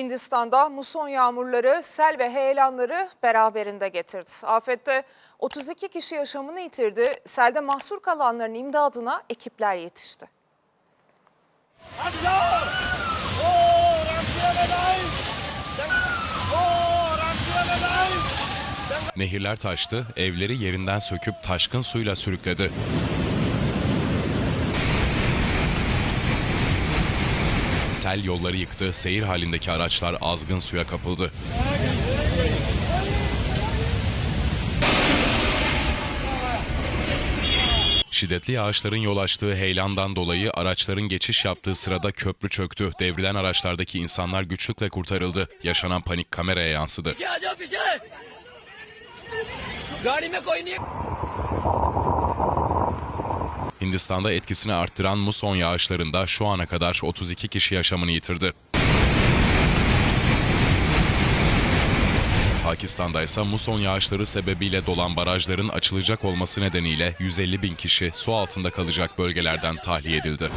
Hindistan'da muson yağmurları, sel ve heyelanları beraberinde getirdi. Afette 32 kişi yaşamını yitirdi. Selde mahsur kalanların imdadına ekipler yetişti. Nehirler taştı, evleri yerinden söküp taşkın suyla sürükledi. Sel yolları yıktı, seyir halindeki araçlar azgın suya kapıldı. Şiddetli yağışların yol açtığı heyelandan dolayı araçların geçiş yaptığı sırada köprü çöktü. Devrilen araçlardaki insanlar güçlükle kurtarıldı. Yaşanan panik kameraya yansıdı. Hindistan'da etkisini arttıran muson yağışlarında şu ana kadar 32 kişi yaşamını yitirdi. Pakistan'da ise muson yağışları sebebiyle dolan barajların açılacak olması nedeniyle 150 bin kişi su altında kalacak bölgelerden tahliye edildi.